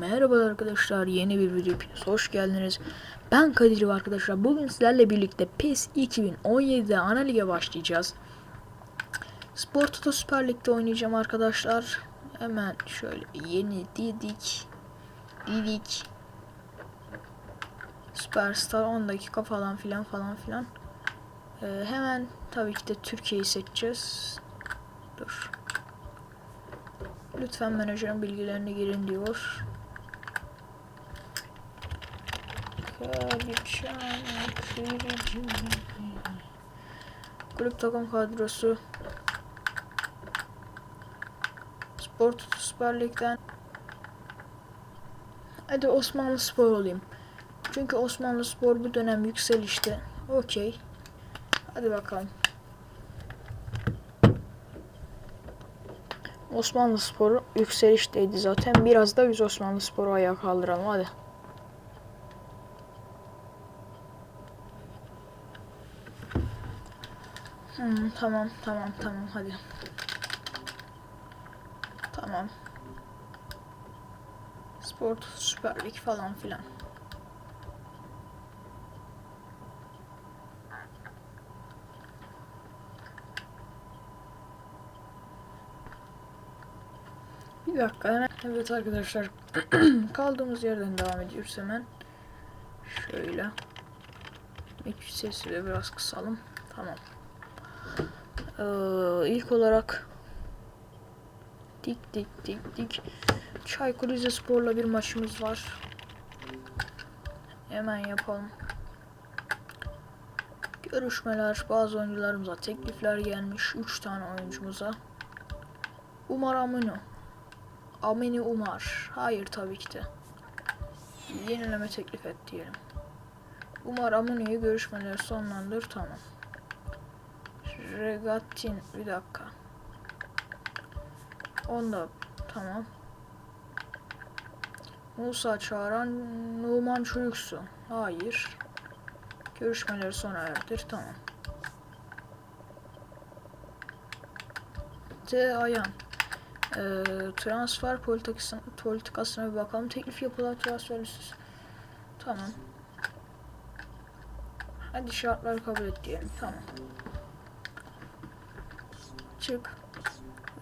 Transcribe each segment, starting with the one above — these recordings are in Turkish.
Merhaba arkadaşlar yeni bir video hoş geldiniz. Ben Kadir arkadaşlar. Bugün sizlerle birlikte PES 2017'de ana lige başlayacağız. Spor Toto Süper Lig'de oynayacağım arkadaşlar. Hemen şöyle yeni dedik. Dedik. Superstar 10 dakika falan filan falan filan. Ee, hemen tabii ki de Türkiye'yi seçeceğiz. Dur. Lütfen menajerin bilgilerini girin diyor. Kulüp takım kadrosu. Spor Toto Süper Lig'den. Hadi Osmanlı Spor olayım. Çünkü Osmanlı Spor bu dönem yükselişte. Okey. Hadi bakalım. Osmanlı Sporu yükselişteydi zaten. Biraz da biz Osmanlı Sporu ayağa kaldıralım hadi. Hmm, tamam tamam tamam hadi. Tamam. Sport Süper Lig falan filan. Bir dakika. Evet arkadaşlar. Kaldığımız yerden devam ediyoruz hemen. Şöyle. Mik sesi de biraz kısalım. Tamam. Ee, ilk olarak dik dik dik dik Çaykur Rizespor'la bir maçımız var. Hemen yapalım. Görüşmeler, bazı oyuncularımıza teklifler gelmiş. 3 tane oyuncumuza. Umar Amino. Amini Umar. Hayır tabii ki de. Yenileme teklif et diyelim. Umar Amini'yi görüşmeleri sonlandır. Tamam. Regatin. Bir dakika. Onda tamam. Musa çağıran Numan Çocuksu. Hayır. Görüşmeleri sona erdir. Tamam. T. Ayan. Ee, transfer politikasına, politikasına bir bakalım. Teklif yapılan transfer listesi. Tamam. Hadi şartları kabul et diyelim. Tamam. Çık.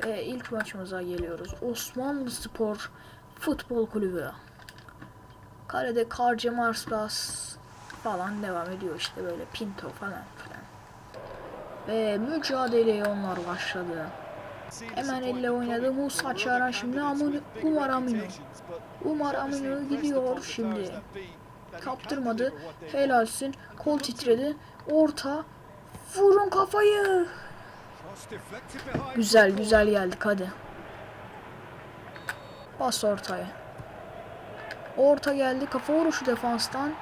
Ve ilk maçımıza geliyoruz. Osmanlı Spor Futbol Kulübü. Kalede Karce Marskas falan devam ediyor işte böyle Pinto falan filan. Ve mücadeleye onlar başladı. Hemen elle oynadı. Musa Çağıran şimdi Amunu, Umar Aminu. Umar Aminu gidiyor şimdi. Kaptırmadı. Helalsin. Kol titredi. Orta. Vurun kafayı. Güzel güzel geldik hadi. Bas ortaya. Orta geldi. Kafa vuruşu defanstan.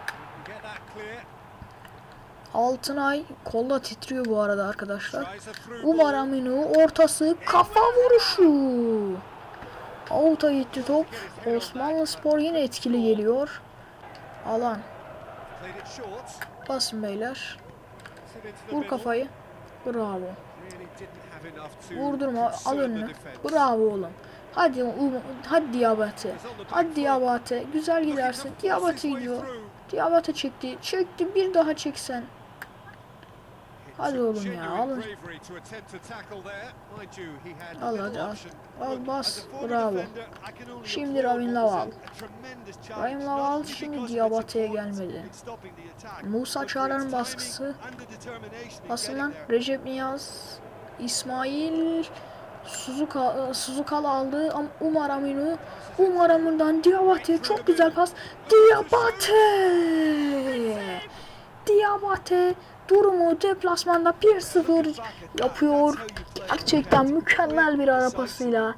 Altınay kolla titriyor bu arada arkadaşlar. Umar Aminu ortası kafa vuruşu. Out'a gitti top. Osmanlı Spor yine etkili geliyor. Alan. Basın beyler. Vur kafayı. Bravo. Vurdurma. Al önünü. Bravo oğlum. Hadi um, hadi Diabate. Hadi Diabate. Güzel gidersin. Diabate gidiyor. Diabate çekti. Çekti. Bir daha çeksen. Hadi oğlum ya alın. Al hadi al. Al bas. Bravo. Şimdi Ravin Laval. Ravin Laval şimdi Diabate'ye gelmedi. Musa Çağlar'ın baskısı. Basılan Recep Niyaz. İsmail. Suzuka, Suzukal aldı. Umar Aminu. Umar Aminu'dan Diabate. Çok güzel pas. Diabate. Diabate durumu deplasmanda 1-0 yapıyor. Gerçekten mükemmel bir ara pasıyla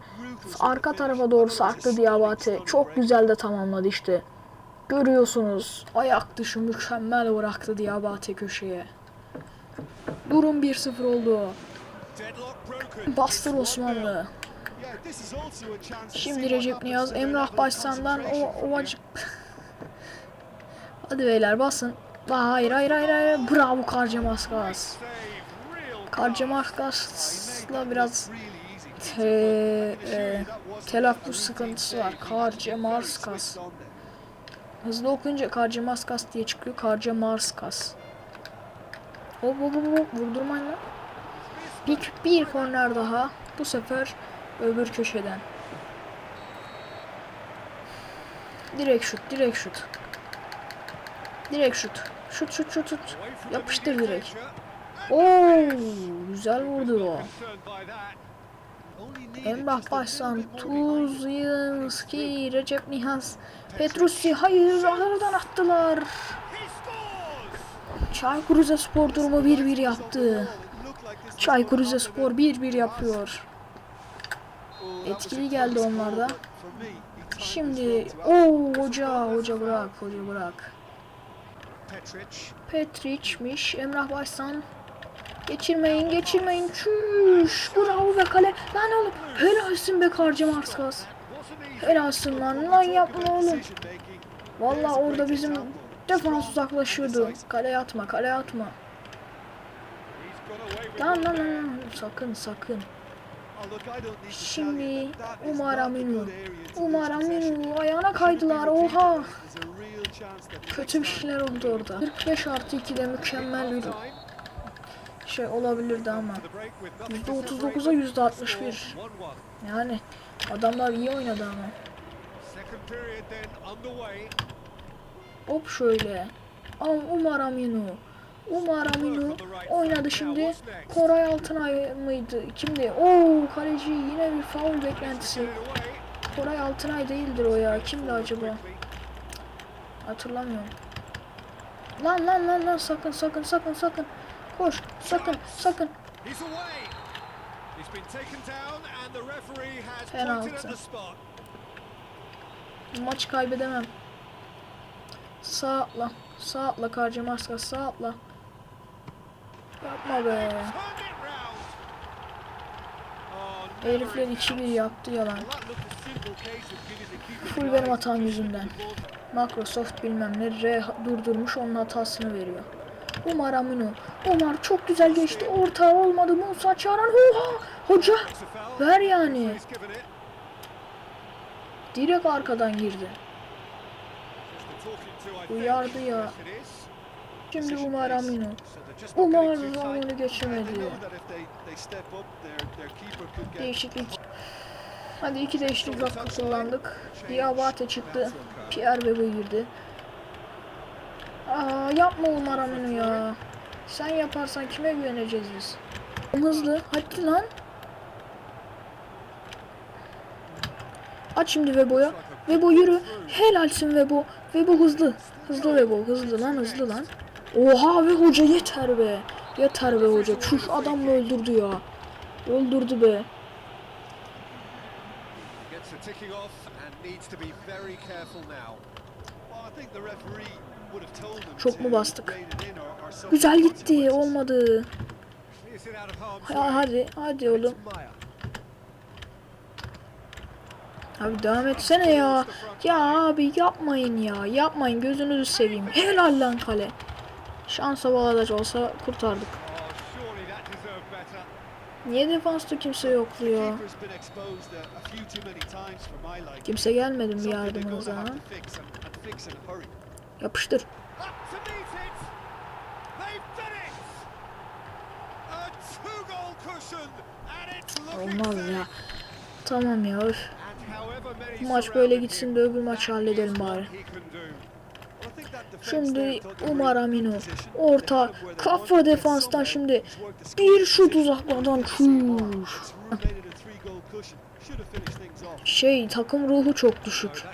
arka tarafa doğru sarktı Diabate. Çok güzel de tamamladı işte. Görüyorsunuz ayak dışı mükemmel bıraktı Diabate köşeye. Durum 1-0 oldu. Bastır Osmanlı. Şimdi Recep Niyaz, Emrah Başsan'dan o ovacık. Hadi beyler basın. Aa, hayır hayır hayır hayır. Bravo Karcemaskas. Karcemasgas'la biraz te, e, telaffuz sıkıntısı var. Karcemarskas. Hızlı okuyunca Karcemarskas diye çıkıyor. Karcemarskas. Hop hop hop hop vurdurmayın lan. Bir, bir korner daha. Bu sefer öbür köşeden. Direkt şut, direkt şut. Direkt şut. Şut şut şut şut. Yapıştır direkt. Oo, güzel vurdu o. Emrah Başsan, Tuzyanski, Recep Nihas, Petrussi hayır aradan attılar. Çaykur Rizespor durumu 1-1 yaptı. Çaykur Rizespor 1-1 yapıyor. Etkili geldi onlarda. Şimdi o hoca hoca bırak hoca bırak. Petriç'miş Emrah Başsan. Geçirmeyin geçirmeyin çüş. Bravo be kale. Lan oğlum helalsin be Karcı Marskas. Helalsin lan lan yapma oğlum. Vallahi orada bizim defans uzaklaşıyordu. Kaleye atma kaleye atma. Lan lan lan sakın sakın. Şimdi Umar Aminu. Umar Aminu ayağına kaydılar oha. Kötü bir şeyler oldu orada. 45 artı 2'de mükemmel bir şey olabilirdi ama. %39'a %61. Yani adamlar iyi oynadı ama. Hop şöyle. Al Umar Aminu. Umar Aminu oynadı şimdi. Koray Altınay mıydı? Kimdi? Oo kaleci yine bir faul beklentisi. Koray Altınay değildir o ya. Kimdi acaba? Hatırlamıyorum. Lan lan lan lan sakın sakın sakın sakın. Koş sakın sakın. Penaltı. Maç kaybedemem. Sağ atla. Sağ atla Karcı Maska sağ atla. Yapma be. Herifler 2-1 yaptı yalan. Full benim hatam yüzünden. Microsoft bilmem ne R durdurmuş onun hatasını veriyor. Umar Aminu. Umar çok güzel geçti. Orta olmadı. Musa Çağıran. Oha! Hoca! Ver yani. Direkt arkadan girdi. Uyardı ya. Şimdi Umar Aminu. Umar onu geçirmedi. Değişiklik. Hadi iki değişiklik hakkı kullandık. Diabate çıktı. Pierre Bebe girdi. Aa, yapma Umar Aminu ya. Sen yaparsan kime güveneceğiz biz? Hızlı. Hadi lan. Aç şimdi Vebo'ya. Vebo yürü. Helalsin Vebo. Vebo hızlı. Hızlı Vebo. Hızlı lan hızlı lan. Oha ve hoca yeter be. Yeter be hoca. Çüş adamla öldürdü ya. Öldürdü be. Çok mu bastık? Güzel gitti. Olmadı. Ha, hadi. Hadi oğlum. Abi devam etsene ya. Ya abi yapmayın ya. Yapmayın gözünüzü seveyim. Helal lan kale. Şansa bağlaç olsa kurtardık. Niye defansta kimse yokluyor? Kimse gelmedi mi yardımınıza? Yapıştır. Olmaz ya. Tamam ya. Öf. Bu maç böyle gitsin de öbür maçı halledelim bari. Şimdi Umar Aminu orta kafa defanstan şimdi bir şut uzaklardan çuş. Şey takım ruhu çok düşük.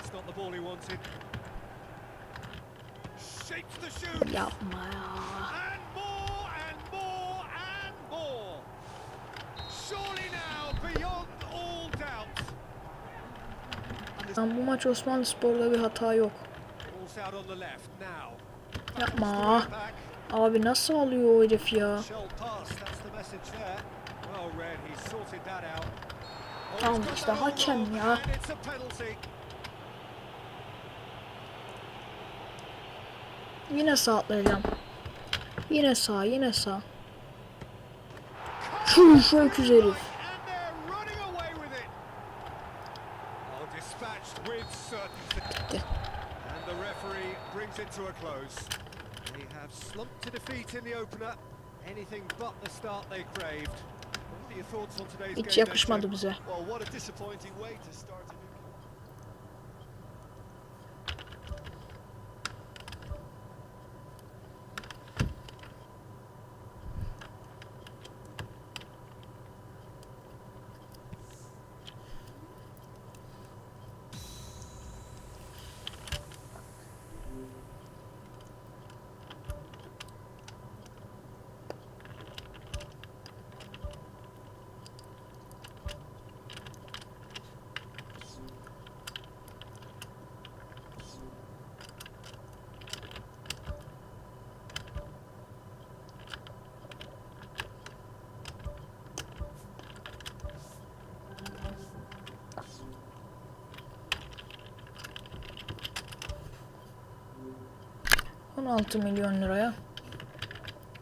Yapma ya. Bu maç Osmanlı Spor'da bir hata yok. Yapma. Abi nasıl alıyor o herif ya? Tamam işte hakem ya. Yine sağ atlayacağım. Yine sağ, yine sağ. Şu şu öküz herif. The referee brings it to a close. They have slumped to defeat in the opener. Anything but the start they craved. What are your thoughts on today's Hiç game? yakışmadı bize. Well, what a disappointing way to start a new On 16 milyon liraya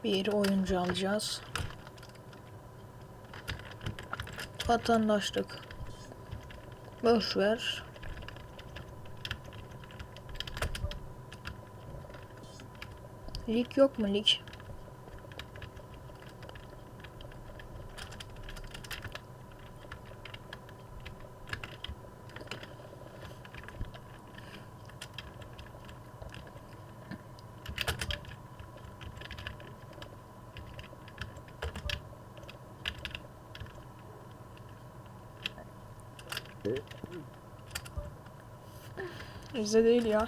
bir oyuncu alacağız. Vatandaşlık. Boş ver. Lig yok mu lig? Bizde değil ya.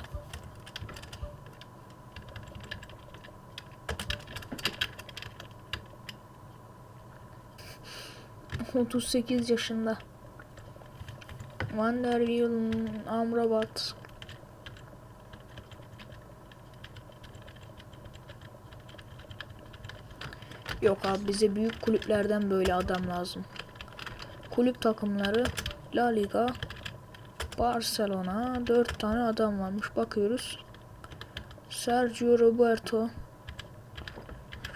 Otuz sekiz yaşında. Van der Wielen, Amrabat. Yok abi bize büyük kulüplerden böyle adam lazım. Kulüp takımları La Liga, Barcelona 4 tane adam varmış bakıyoruz. Sergio Roberto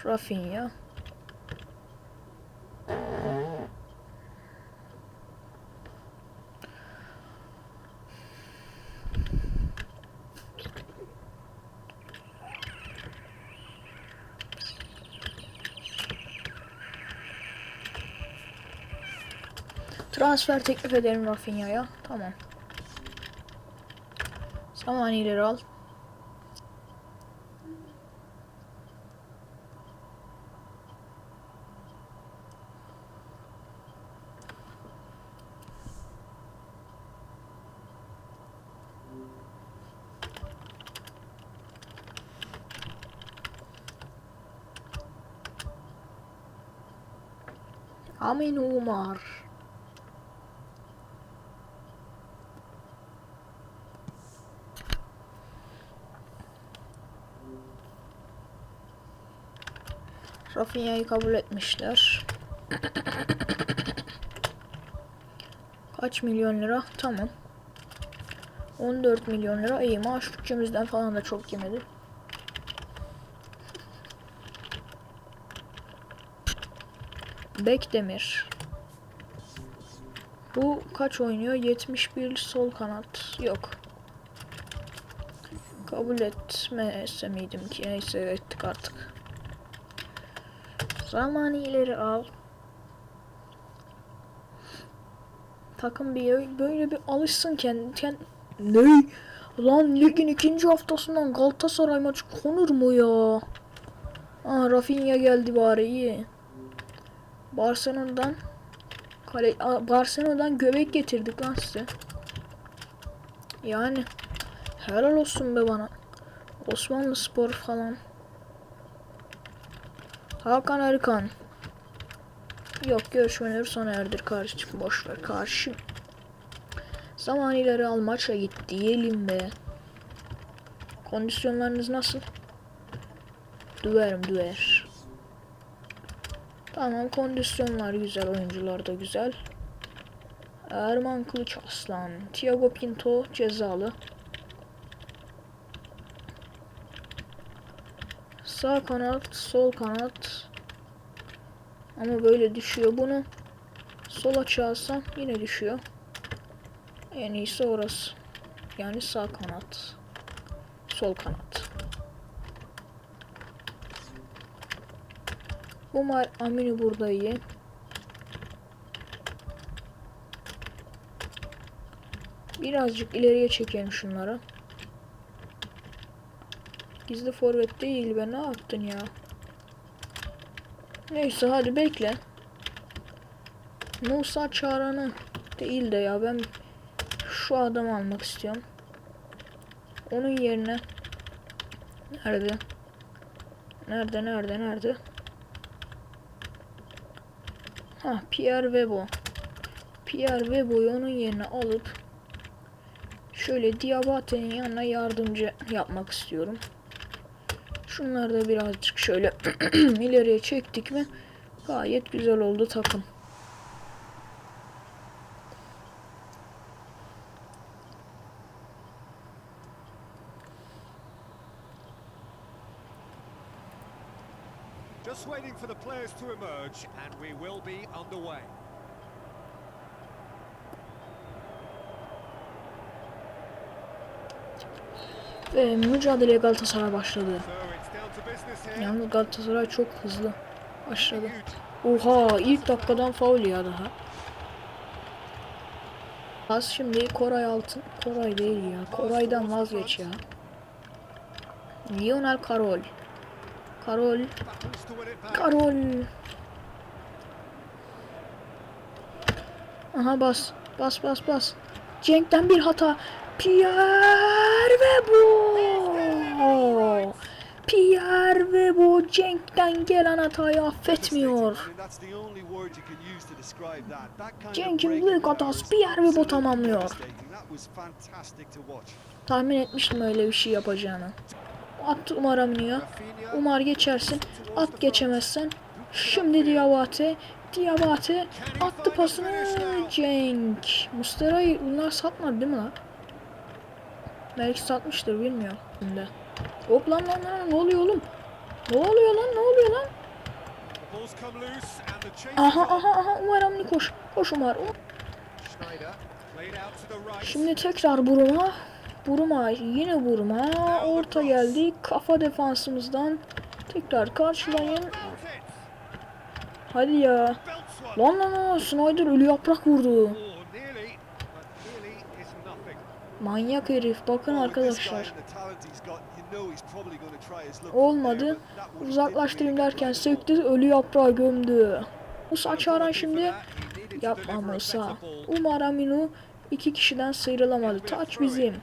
Rafinha Transfer teklif ederim Rafinha'ya. Tamam. Samanileri al. Amin Umar. Rafinha'yı kabul etmişler. Kaç milyon lira? Tamam. 14 milyon lira. İyi maaş bütçemizden falan da çok yemedi. Bekdemir. Bu kaç oynuyor? 71 sol kanat. Yok. Kabul etmese miydim ki? Neyse ettik artık. Zaman ileri al. Takım bir böyle bir alışsın kendi kend ne? Lan ligin ikinci haftasından Galatasaray maçı konur mu ya? Aa Rafinha geldi bari iyi. Barcelona'dan kale Barcelona'dan göbek getirdik lan size. Yani helal olsun be bana. Osmanlı Spor falan. Hakan Erkan. Yok görüşmeleri sona erdir kardeşim boş ver karşı. Zaman ileri al maça git diyelim be. Kondisyonlarınız nasıl? Düverim düver. Tamam kondisyonlar güzel oyuncular da güzel. Erman Kılıç Aslan. Thiago Pinto cezalı. Sağ kanat, sol kanat. Ama böyle düşüyor bunu. Sol açı alsam yine düşüyor. En iyisi orası. Yani sağ kanat. Sol kanat. Umar Aminu burada iyi. Birazcık ileriye çekelim şunları. Gizli forvet değil be ne yaptın ya? Neyse hadi bekle. Musa Çağran'ı değil de ya ben şu adamı almak istiyorum. Onun yerine nerede? Nerede nerede nerede? Ha Pierre Webo. Pierre Webo'yu onun yerine alıp şöyle Diabate'nin yanına yardımcı yapmak istiyorum. Şunları da birazcık şöyle ileriye çektik mi gayet güzel oldu takım. Just waiting for the players to emerge, and we will be underway. Ve mücadeleye Galatasaray başladı. Yalnız Galatasaray çok hızlı. Huge. Oha ilk dakikadan faul ya daha. Az şimdi Koray Altın. Koray değil ya. Koray'dan vazgeç ya. Lionel Karol. Karol. Karol. Aha bas. Bas bas bas. Cenk'ten bir hata. Pierre ve bu. Pierre ve bu Cenk'ten gelen hatayı affetmiyor. Cenk'in büyük hatası Pierre ve bu tamamlıyor. Tahmin etmiştim öyle bir şey yapacağını. At Umar Amino'ya. Rafinha Umar geçersin. At geçemezsen. Şimdi Diabate. Diabate attı pasını. Cenk. Mustera'yı bunlar satmadı değil mi lan? Belki satmıştır bilmiyorum. Şimdi. Hop lan lan lan ne oluyor oğlum? Ne oluyor lan ne oluyor lan? Aha aha aha Umar Amini koş. Koş Umar. Um-. Şimdi tekrar Buruma. Buruma yine Buruma. Orta geldi. Kafa defansımızdan. Tekrar karşılayın. Hadi ya. Lan lan lan Snyder ölü yaprak vurdu. Manyak herif bakın arkadaşlar. Olmadı. Uzaklaştırayım derken söktü ölü yaprağı gömdü. Musa Çağran şimdi yapma Musa. Umar Aminu iki kişiden sıyrılamadı. Taç bizim.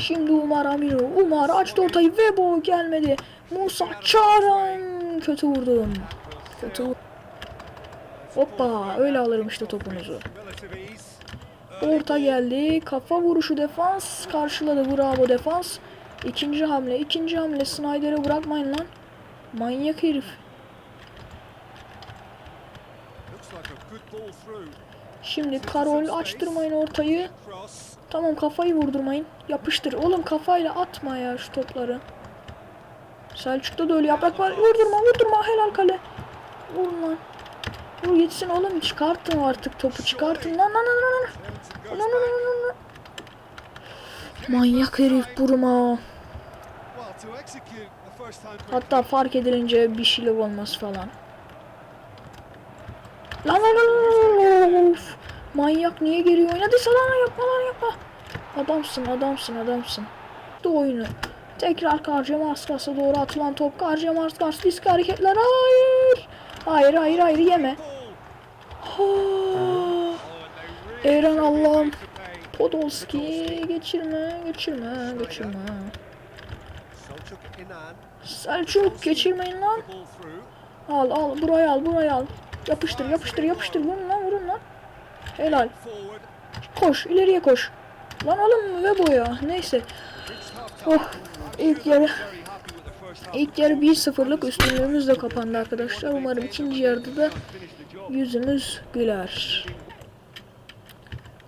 Şimdi Umar Aminu. Umar açtı ortayı ve bu gelmedi. Musa Çağran kötü vurdum. Kötü vurdum. Hoppa öyle alırım işte topunuzu. Orta geldi. Kafa vuruşu defans. Karşıladı. Bravo defans. İkinci hamle. ikinci hamle. Snyder'ı bırakmayın lan. Manyak herif. Şimdi Karol açtırmayın ortayı. Tamam kafayı vurdurmayın. Yapıştır. Oğlum kafayla atma ya şu topları. Selçuk'ta da öyle yaprak var. Vurdurma vurdurma. Helal kale. Vurun lan. Vur gitsin oğlum. Çıkartın artık topu. Çıkartın lan lan lan Manyak herif burma. Well, to execute a first time Hatta fark edilince bir şeyler olmaz falan. Lan lan lan lan of. Manyak niye geri oynadıysa lan yapma lan yapma. Adamsın adamsın adamsın. De oyunu. Tekrar Karca Marskas'a doğru atılan top. Karca Marskas risk hareketler. Hayır. Hayır hayır hayır yeme. Ha. Eren Allah'ım. Podolski geçirme geçirme geçirme. Selçuk geçirmeyin lan. Al al buraya al buraya al. Yapıştır yapıştır yapıştır vurun lan vurun lan. Helal. Koş ileriye koş. Lan oğlum ve bu ya. Neyse. Oh ilk yarı ilk yarı 1-0'lık üstünlüğümüzle kapandı arkadaşlar. Umarım ikinci yarıda da yüzümüz güler.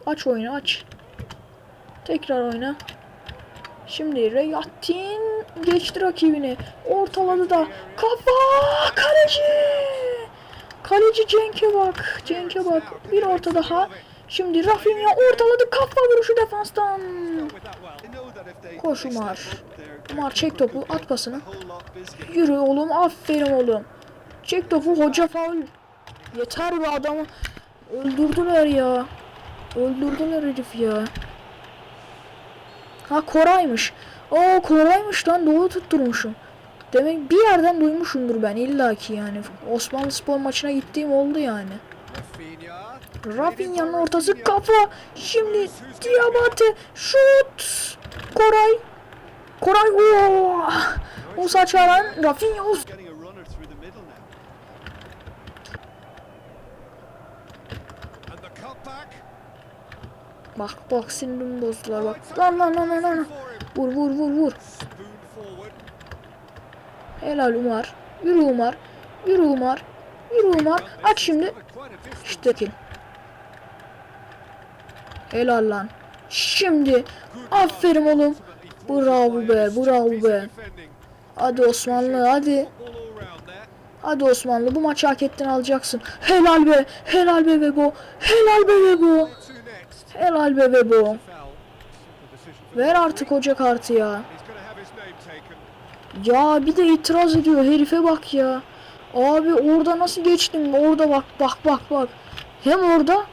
Aç oyunu aç. Tekrar oyna. Şimdi Reyatin geçti rakibini. Ortaladı da. Kafa! Kaleci! Kaleci Cenk'e bak. Cenk'e bak. Bir orta daha. Şimdi Rafinha ortaladı kafa vuruşu defanstan. Koş Umar. Umar çek topu at pasını. Yürü oğlum aferin oğlum. Çek topu hoca faul. Yeter be adamı. Öldürdüler ya. Öldürdüler herif ya. Ha Koray'mış. Oo Koray'mış lan doğru tutturmuşum. Demek bir yerden duymuşumdur ben illaki yani. Osmanlı spor maçına gittiğim oldu yani. Rafinha. Rafinha'nın ortası kafa. Şimdi Diabate şut. Koray. Koray. Oo. O saçaran Rafinha. o- Bak bak sinirimi bozdular bak. Lan lan lan lan lan. Vur vur vur vur. Helal Umar. Yürü Umar. Yürü Umar. Yürü Umar. Aç şimdi. İşte kill. Helal lan. Şimdi. Aferin oğlum. Bravo be. Bravo be. Hadi Osmanlı hadi. Hadi Osmanlı bu maçı hak ettin alacaksın. Helal be. Helal be Bebo. Helal be Bebo. Helal be Bebo. Ver artık hoca kartı ya. Ya bir de itiraz ediyor herife bak ya. Abi orada nasıl geçtim? Orada bak bak bak bak. Hem orada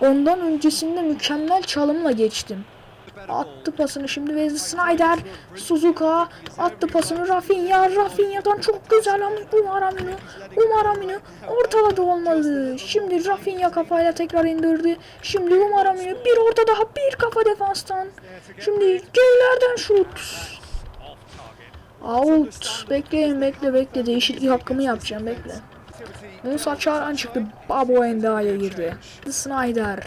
ondan öncesinde mükemmel çalımla geçtim. The. Attı pasını şimdi Wesley Snyder. Suzuka attı pasını Rafinha. Rafinha'dan çok güzel ama Umar Aminu. Umar Aminu ortaladı olmadı. Şimdi Rafinha kafayla tekrar indirdi. Şimdi Umar Aminu bir orta daha bir kafa defanstan. Şimdi gerilerden şut. Out. Bekleyin bekle bekle. Değişiklik hakkımı yapacağım bekle. Musa Çağran çıktı. Babo Enda'ya girdi. Snyder.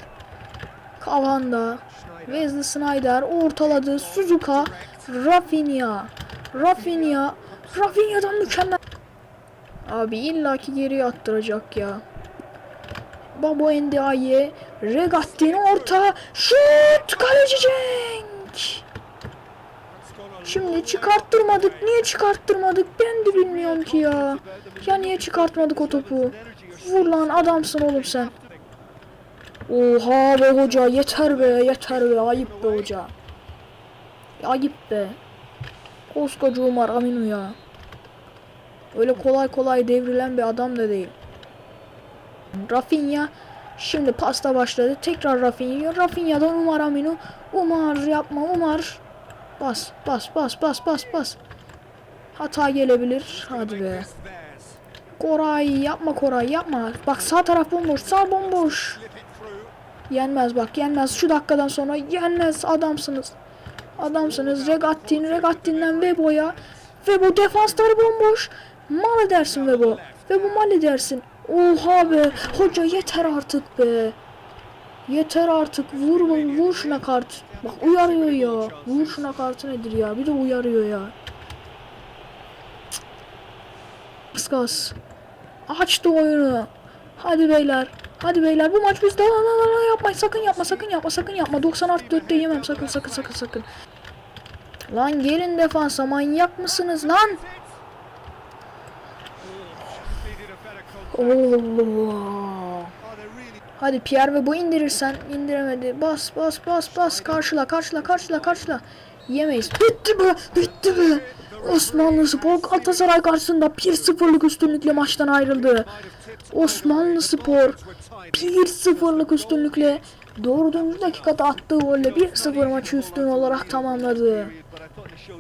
Kavanda. Wesley Snyder ortaladı. Suzuka. Rafinha. Rafinha. Rafinha'dan mükemmel. Abi illaki geriye attıracak ya. Babo Endiaye. Regattin orta. Şut. Kaleci Cenk. Şimdi çıkarttırmadık. Niye çıkarttırmadık? Ben de bilmiyorum ki ya. Ya niye çıkartmadık o topu? Vur lan adamsın oğlum sen. Oha be hoca yeter be yeter be ayıp be hoca. Ayıp be. Koskoca Umar Aminu ya. Öyle kolay kolay devrilen bir adam da değil. Rafinha şimdi pasta başladı. Tekrar Rafinha. Rafinha'dan Umar Aminu. Umar yapma Umar. Bas bas bas bas bas bas. Hata gelebilir. Hadi be. Koray yapma Koray yapma. Bak sağ taraf bomboş. Sağ bomboş. Yenmez bak yenmez. Şu dakikadan sonra yenmez. Adamsınız. Adamsınız. Regattin. Regattin'den Vebo'ya. Vebo defansları bomboş. Mal edersin Vebo. Vebo mal edersin. Oha be. Hoca yeter artık be. Yeter artık. Vur vur şuna kart. Bak uyarıyor ya. Vur şuna kartı nedir ya. Bir de uyarıyor ya. Kıskas. Açtı oyunu. Hadi beyler. Hadi beyler bu maç bizde. Yapmayın. Sakın yapma sakın yapma sakın yapma. 90 artı 4'te yemem. Sakın sakın sakın sakın. Lan gelin defansa manyak mısınız lan? Allah. Hadi Pierre ve bu indirirsen indiremedi. Bas bas bas bas karşıla karşıla karşıla karşıla. Yemeyiz. Bitti be bitti be. Osmanlı Spor Galatasaray karşısında 1-0'lık üstünlükle maçtan ayrıldı. Osmanlı Spor 1-0'lık üstünlükle 4. dakikada attığı golle 1-0 maçı üstün olarak tamamladı.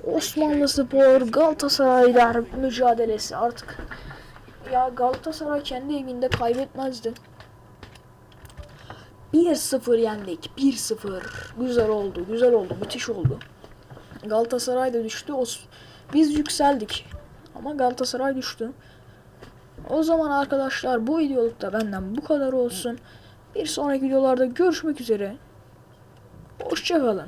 Osmanlı Spor Galatasaray derbi mücadelesi artık. Ya Galatasaray kendi evinde kaybetmezdi. 1-0 yendik. 1-0. Güzel oldu. Güzel oldu. Müthiş oldu. Galatasaray da düştü. Biz yükseldik. Ama Galatasaray düştü. O zaman arkadaşlar bu videolukta benden bu kadar olsun. Bir sonraki videolarda görüşmek üzere. Hoşçakalın.